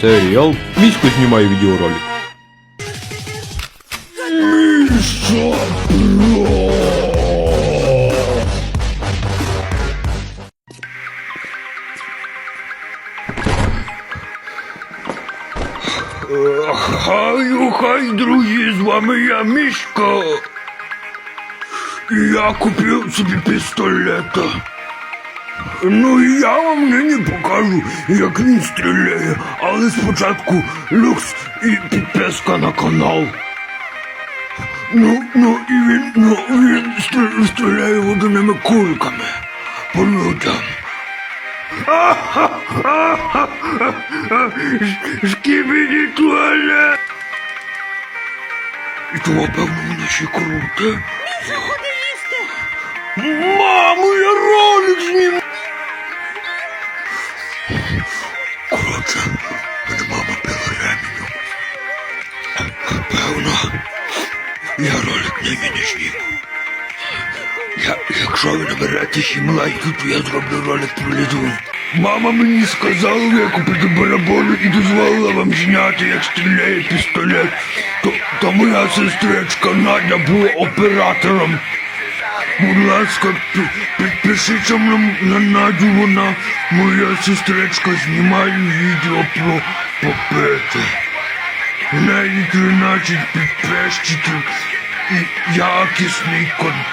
Серіал Місько знімає відеоролик. Хай, хай, друзі, з вами я Мішка. І Я купив собі пістолета. Ну і я вам нині покажу, як він стріляє, але спочатку люкс і підписка на канал. Ну, ну і він, ну, він стріляє водяними кульками по людям. Шкібіді туалет. І то, певно, мене ще круте. Заходи їсти! Мамо, я ролик знімаю. Певно, я ролик не. Я, якщо ви наберете 7 лайків, то я зроблю ролик про ліду. Мама мені сказала викупити бараболю і дозволила вам зняти, як стріляє пістолет. То, то моя сестричка Надя була оператором. Будь ласка, пі- підпишіться на, на Надю, вона моя сестричка знімає відео про попити. Неї 13 підписчиків і якісний контент.